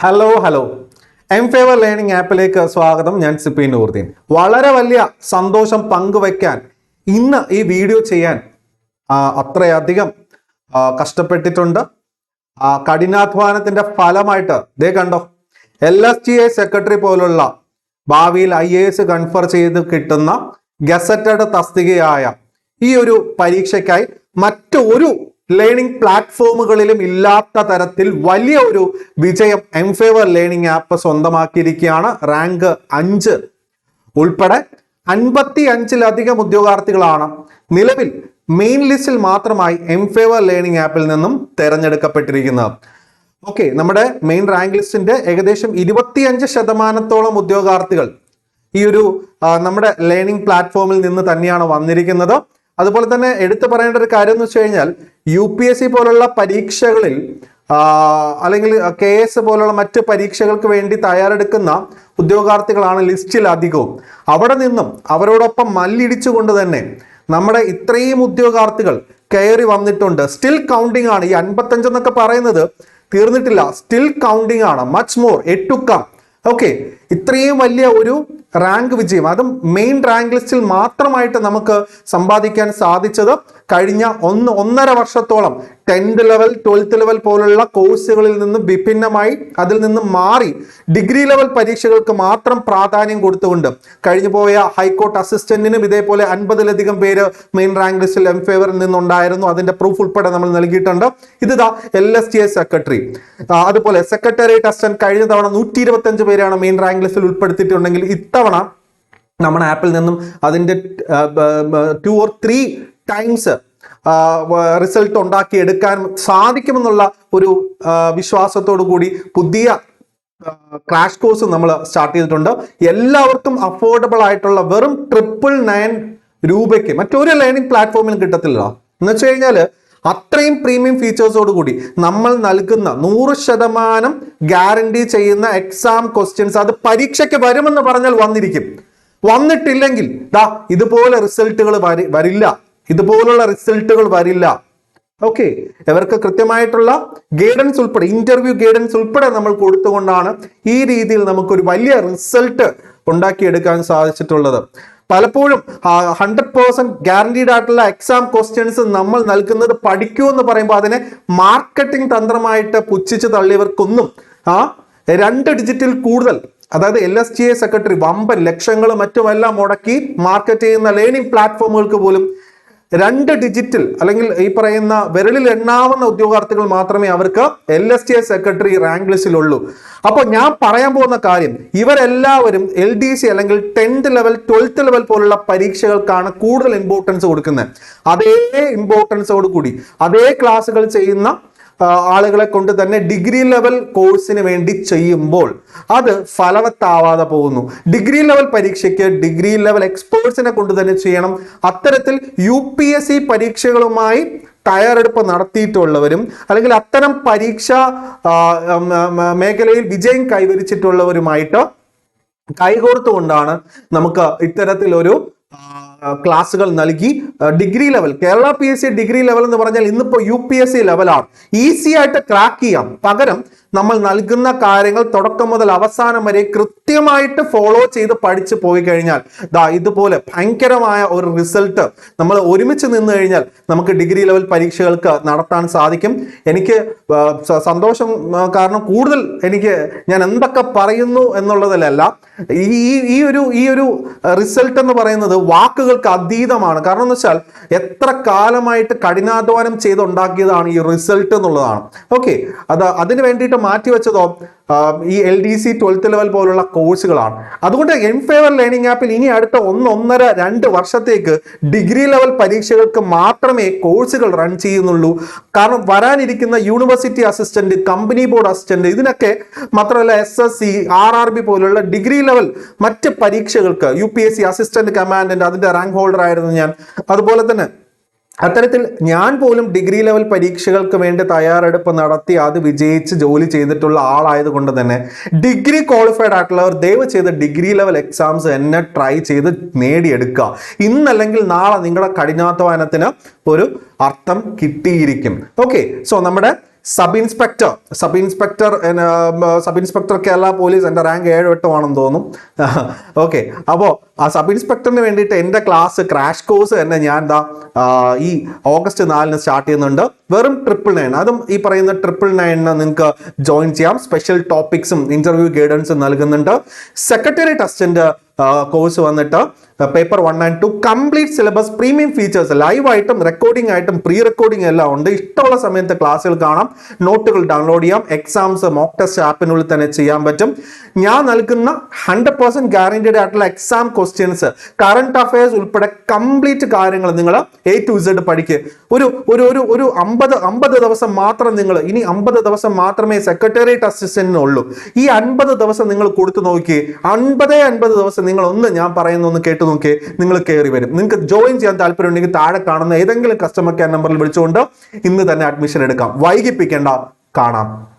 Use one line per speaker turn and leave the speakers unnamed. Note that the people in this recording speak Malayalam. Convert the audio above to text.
Hello hello M favour learning ആപ്പിലേക്ക് സ്വാഗതം. ഞാൻ സിപ്പി നൂർദ്ദീൻ വളരെ വലിയ സന്തോഷം പങ്കുവയ്ക്കാൻ ഇന്ന് ഈ വീഡിയോ ചെയ്യാൻ അത്രയധികം കഷ്ടപ്പെട്ടിട്ടുണ്ട്. കഠിനാധ്വാനത്തിന്റെ ഫലമായിട്ട് ദേ കണ്ടോ L S G I secretary പോലുള്ള ഭാവിയിൽ ഐ എ എസ് കൺഫർ ചെയ്ത് കിട്ടുന്ന ഗസറ്റഡ് തസ്തികയായ ഈ ഒരു പരീക്ഷയ്ക്കായി മറ്റൊരു ലേണിംഗ് പ്ലാറ്റ്ഫോമുകളിലും ഇല്ലാത്ത തരത്തിൽ വലിയ ഒരു വിജയം എം ഫേവർ ലേണിംഗ് ആപ്പ് സ്വന്തമാക്കിയിരിക്കുകയാണ്. റാങ്ക് അഞ്ച് ഉൾപ്പെടെ അൻപത്തി അഞ്ചിലധികം ഉദ്യോഗാർത്ഥികളാണ് നിലവിൽ മെയിൻ ലിസ്റ്റിൽ മാത്രമായി എം ഫേവർ ലേണിംഗ് ആപ്പിൽ നിന്നും തെരഞ്ഞെടുക്കപ്പെട്ടിരിക്കുന്നത്. ഓക്കെ നമ്മുടെ മെയിൻ റാങ്ക് ലിസ്റ്റിന്റെ ഏകദേശം ഇരുപത്തിയഞ്ച് ശതമാനത്തോളം ഉദ്യോഗാർത്ഥികൾ ഈ ഒരു നമ്മുടെ ലേണിംഗ് പ്ലാറ്റ്ഫോമിൽ നിന്ന് തന്നെയാണ് വന്നിരിക്കുന്നത്. അതുപോലെ തന്നെ എടുത്തു പറയേണ്ട ഒരു കാര്യം എന്ന് വെച്ച് കഴിഞ്ഞാൽ യു പി എസ് സി പോലുള്ള പരീക്ഷകളിൽ അല്ലെങ്കിൽ കെ എസ് പോലുള്ള മറ്റ് പരീക്ഷകൾക്ക് വേണ്ടി തയ്യാറെടുക്കുന്ന ഉദ്യോഗാർത്ഥികളാണ് ലിസ്റ്റിൽ അധികവും. അവിടെ നിന്നും അവരോടൊപ്പം മല്ലിടിച്ചുകൊണ്ട് തന്നെ നമ്മുടെ ഇത്രയും ഉദ്യോഗാർത്ഥികൾ കയറി വന്നിട്ടുണ്ട്. സ്റ്റിൽ കൗണ്ടിങ് ആണ്. ഈ അൻപത്തഞ്ച് എന്നൊക്കെ പറയുന്നത് തീർന്നിട്ടില്ല. സ്റ്റിൽ കൗണ്ടിങ് ആണ്. മച്ച് മോർ എട്ടുക്കം. ഓക്കെ ഇത്രയും വലിയ ഒരു റാങ്ക് വിജയം. അതും മെയിൻ റാങ്ക് ലിസ്റ്റിൽ മാത്രമായിട്ട് നമുക്ക് സമ്പാദിക്കാൻ സാധിച്ചത് കഴിഞ്ഞ ഒന്ന് ഒന്നര വർഷത്തോളം ടെൻത്ത് ലെവൽ ട്വൽത്ത് ലെവൽ പോലുള്ള കോഴ്സുകളിൽ നിന്ന് വിഭിന്നമായി അതിൽ നിന്ന് മാറി ഡിഗ്രി ലെവൽ പരീക്ഷകൾക്ക് മാത്രം പ്രാധാന്യം കൊടുത്തുകൊണ്ട് കഴിഞ്ഞു പോയ ഹൈക്കോർട്ട് അസിസ്റ്റന്റിനും ഇതേപോലെ അൻപതിലധികം പേര് മെയിൻ റാങ്ക് ലിസ്റ്റിൽ എം ഫേവറിൽ നിന്നുണ്ടായിരുന്നു. അതിന്റെ പ്രൂഫ് ഉൾപ്പെടെ നമ്മൾ നൽകിയിട്ടുണ്ട്. ഇത് L S T S secretary അതുപോലെ സെക്രട്ടേറിയറ്റ് അസിസ്റ്റന്റ് കഴിഞ്ഞ തവണ നൂറ്റി ഇരുപത്തഞ്ച് പേരാണ് മെയിൻ റാങ്ക് ലിസ്റ്റിൽ ഉൾപ്പെടുത്തിയിട്ടുണ്ടെങ്കിൽ ഇത്തവണ നമ്മുടെ ആപ്പിൽ നിന്നും അതിന്റെ two or three times result ഉണ്ടാക്കി എടുക്കാൻ സാധിക്കുമെന്നുള്ള ഒരു വിശ്വാസത്തോടു കൂടി പുതിയ ക്രാഷ് കോഴ്സ് നമ്മൾ സ്റ്റാർട്ട് ചെയ്തിട്ടുണ്ട്. എല്ലാവർക്കും അഫോർഡബിൾ ആയിട്ടുള്ള വെറും ട്രിപ്പിൾ നയൻ രൂപയ്ക്ക് മറ്റൊരു ലേണിംഗ് പ്ലാറ്റ്ഫോമിലും കിട്ടത്തില്ല എന്ന് വെച്ച് കഴിഞ്ഞാൽ അത്രയും പ്രീമിയം ഫീച്ചേഴ്സോട് കൂടി നമ്മൾ നൽകുന്ന നൂറ് ശതമാനം ഗ്യാരണ്ടി ചെയ്യുന്ന എക്സാം ക്വസ്റ്റ്യൻസ് അത് പരീക്ഷയ്ക്ക് വരുമെന്ന് പറഞ്ഞാൽ വന്നിരിക്കും. വന്നിട്ടില്ലെങ്കിൽ ദാ ഇതുപോലെ റിസൾട്ടുകൾ വരില്ല. ഇതുപോലുള്ള റിസൾട്ടുകൾ വരില്ല. ഓക്കെ ഇവർക്ക് കൃത്യമായിട്ടുള്ള ഗൈഡൻസ് ഉൾപ്പെടെ ഇന്റർവ്യൂ ഗൈഡൻസ് ഉൾപ്പെടെ നമ്മൾ കൊടുത്തുകൊണ്ടാണ് ഈ രീതിയിൽ നമുക്കൊരു വലിയ റിസൾട്ട് ഉണ്ടാക്കിയെടുക്കാൻ സാധിച്ചിട്ടുള്ളത്. പലപ്പോഴും ഹൺഡ്രഡ് പേഴ്സെന്റ് ഗ്യാരണ്ടീഡ് ആയിട്ടുള്ള എക്സാം ക്വസ്റ്റ്യൻസ് നമ്മൾ നൽകുന്നത് പഠിക്കൂ എന്ന് പറയുമ്പോൾ അതിനെ മാർക്കറ്റിംഗ് തന്ത്രമായിട്ട് പുച്ഛിച്ച് തള്ളിയവർക്കൊന്നും ആ രണ്ട് ഡിജിറ്റിൽ കൂടുതൽ അതായത് L S T A secretary വമ്പൻ ലക്ഷങ്ങളും മറ്റുമെല്ലാം മുടക്കി മാർക്കറ്റ് ചെയ്യുന്ന ലേണിംഗ് പ്ലാറ്റ്ഫോമുകൾക്ക് പോലും രണ്ട് ഡിജിറ്റിൽ അല്ലെങ്കിൽ ഈ പറയുന്ന വിരലിൽ എണ്ണാവുന്ന ഉദ്യോഗാർത്ഥികൾ മാത്രമേ അവർക്ക് L S T A secretary rank ലിസ്റ്റിലുള്ളൂ അപ്പോൾ ഞാൻ പറയാൻ പോകുന്ന കാര്യം ഇവരെല്ലാവരും എൽ ഡി സി അല്ലെങ്കിൽ ടെൻത്ത് ലെവൽ ട്വൽത്ത് ലെവൽ പോലുള്ള പരീക്ഷകൾക്കാണ് കൂടുതൽ ഇമ്പോർട്ടൻസ് കൊടുക്കുന്നത്. അതേ ഇമ്പോർട്ടൻസോട് കൂടി. അതേ ക്ലാസ്സുകൾ ചെയ്യുന്ന ആളുകളെ കൊണ്ട് തന്നെ ഡിഗ്രി ലെവൽ കോഴ്സിന് വേണ്ടി ചെയ്യുമ്പോൾ അത് ഫലവത്താവാതെ പോകുന്നു. ഡിഗ്രി ലെവൽ പരീക്ഷയ്ക്ക് ഡിഗ്രി ലെവൽ എക്സ്പേർട്സിനെ കൊണ്ട് തന്നെ ചെയ്യണം. അത്തരത്തിൽ യു പി എസ് സി പരീക്ഷകളുമായി തയ്യാറെടുപ്പ് നടത്തിയിട്ടുള്ളവരും അല്ലെങ്കിൽ അത്തരം പരീക്ഷ മേഖലയിൽ വിജയം കൈവരിച്ചിട്ടുള്ളവരുമായിട്ട് കൈകോർത്തുകൊണ്ടാണ് നമുക്ക് ഇത്തരത്തിലൊരു ക്ലാസ്സുകൾ നൽകി degree level Kerala P S C degree level എന്ന് പറഞ്ഞാൽ ഇന്നിപ്പോ യു പി എസ് സി ലെവലാണ്. ഈസി ആയിട്ട് ക്രാക്ക് ചെയ്യാം. പകരം നമ്മൾ നൽകുന്ന കാര്യങ്ങൾ തുടക്കം മുതൽ അവസാനം വരെ കൃത്യമായിട്ട് ഫോളോ ചെയ്ത് പഠിച്ചു പോയി കഴിഞ്ഞാൽ ദാ ഇതുപോലെ ഭയങ്കരമായ ഒരു റിസൾട്ട് നമ്മൾ ഒരുമിച്ച് നിന്ന് കഴിഞ്ഞാൽ നമുക്ക് ഡിഗ്രി ലെവൽ പരീക്ഷകൾക്ക് നടത്താൻ സാധിക്കും. എനിക്ക് സന്തോഷം കാരണം കൂടുതൽ എനിക്ക് ഞാൻ എന്തൊക്കെ പറയുന്നു എന്നുള്ളതിലല്ല ഈ ഈ- ഒരു ഈ ഒരു റിസൾട്ട് എന്ന് പറയുന്നത് വാക്കുകൾക്ക് അതീതമാണ്. കാരണം എന്ന് വെച്ചാൽ എത്ര കാലമായിട്ട് കഠിനാധ്വാനം ചെയ്തുണ്ടാക്കിയതാണ് ഈ റിസൾട്ട് എന്നുള്ളതാണ്. ഓക്കെ. അത് അതിന് വേണ്ടിയിട്ട് മാറ്റിവെച്ചതോ ആ, ഈ L D C twelfth level പോലുള്ള കോഴ്സുകളാണ് അതുകൊണ്ട് എം ഫേവർ ലേണിംഗ് ആപ്പിൽ ഇനി അടുത്ത ഒന്ന് ഒന്നര രണ്ട് വർഷത്തേക്ക് ഡിഗ്രി ലെവൽ പരീക്ഷകൾക്ക് മാത്രമേ കോഴ്സുകൾ റൺ ചെയ്യുന്നുള്ളൂ. കാരണം വരാനിരിക്കുന്ന university assistant company board assistant ഇതിനൊക്കെ മാത്രമല്ല S S C R R B പോലുള്ള ഡിഗ്രി ലെവൽ മറ്റ് പരീക്ഷകൾക്ക് U P S C assistant commandant അതിന്റെ റാങ്ക് ഹോൾഡർ ആയിരുന്നു ഞാൻ. അതുപോലെ തന്നെ അത്തരത്തിൽ ഞാൻ പോലും ഡിഗ്രി ലെവൽ പരീക്ഷകൾക്ക് വേണ്ടി തയ്യാറെടുപ്പ് നടത്തി അത് വിജയിച്ച് ജോലി ചെയ്തിട്ടുള്ള ആളായതുകൊണ്ട് തന്നെ ഡിഗ്രി ക്വാളിഫൈഡ് ആയിട്ടുള്ളവർ ദയവ് ചെയ്ത് ഡിഗ്രി ലെവൽ എക്സാംസ് എന്നെ ട്രൈ ചെയ്ത് നേടിയെടുക്കുക. ഇന്നല്ലെങ്കിൽ നാളെ നിങ്ങളുടെ കഠിനാധ്വാനത്തിന് ഒരു അർത്ഥം കിട്ടിയിരിക്കും. ഓക്കെ സോ നമ്മുടെ sub inspector sub inspector sub inspector Kerala police എന്റെ റാങ്ക് ഏഴ് എട്ടോ ആണെന്ന് തോന്നുന്നു ഓക്കെ അപ്പോൾ ആ സബ് ഇൻസ്പെക്ടറിന് വേണ്ടിയിട്ട് എന്റെ ക്ലാസ് ക്രാഷ് കോഴ്സ് തന്നെ ഞാൻ എന്താ ഈ ഓഗസ്റ്റ് നാലിന് സ്റ്റാർട്ട് ചെയ്യുന്നുണ്ട്. വെറും ട്രിപ്പിൾ നയൻ അതും ഈ പറയുന്ന ട്രിപ്പിൾ നയനിന് നിങ്ങൾക്ക് ജോയിൻ ചെയ്യാം. സ്പെഷ്യൽ ടോപ്പിക്സും ഇന്റർവ്യൂ ഗൈഡൻസും നൽകുന്നുണ്ട്. സെക്രട്ടറി ടെസ്റ്റിന്റെ കോഴ്സ് വന്നിട്ട് paper one and two complete syllabus premium features ലൈവായിട്ടും recording ആയിട്ടും പ്രീ റെക്കോർഡിംഗ് എല്ലാം ഉണ്ട്. ഇഷ്ടമുള്ള സമയത്ത് ക്ലാസ്സുകൾ കാണാം. നോട്ടുകൾ ഡൗൺലോഡ് ചെയ്യാം. എക്സാംസ് മോക്ക് ടെസ്റ്റ് ആപ്പിനുള്ളിൽ തന്നെ ചെയ്യാൻ പറ്റും. ഞാൻ നൽകുന്ന ഹൺഡ്രഡ് പെർസെന്റ് ഗ്യാരണ്ടീഡ് ആയിട്ടുള്ള എക്സാം ക്വസ്റ്റ്യൻസ് കറണ്ട് അഫയേഴ്സ് ഉൾപ്പെടെ കംപ്ലീറ്റ് കാര്യങ്ങൾ നിങ്ങൾ എ ടു ഇസഡ് പഠിക്കുക ഒരു ഒരു ഒരു ഒരു അമ്പത് അമ്പത് ദിവസം മാത്രം നിങ്ങൾ ഇനി അമ്പത് ദിവസം മാത്രമേ സെക്രട്ടേറിയറ്റ് അസിസ്റ്റന്റിന് ഉള്ളൂ. ഈ അൻപത് ദിവസം നിങ്ങൾ കൊടുത്തു നോക്കി. അൻപതേ അൻപത് ദിവസം നിങ്ങൾ ഒന്ന് ഞാൻ പറയുന്ന ഒന്ന് കേട്ട് നോക്കി നിങ്ങൾ കയറി വരും. നിങ്ങൾക്ക് ജോയിൻ ചെയ്യാൻ താല്പര്യമുണ്ടെങ്കിൽ താഴെ കാണുന്ന ഏതെങ്കിലും കസ്റ്റമർ കെയർ നമ്പറിൽ വിളിച്ചുകൊണ്ട് ഇന്ന് തന്നെ അഡ്മിഷൻ എടുക്കാം. വൈകിപ്പിക്കേണ്ട കാണാം.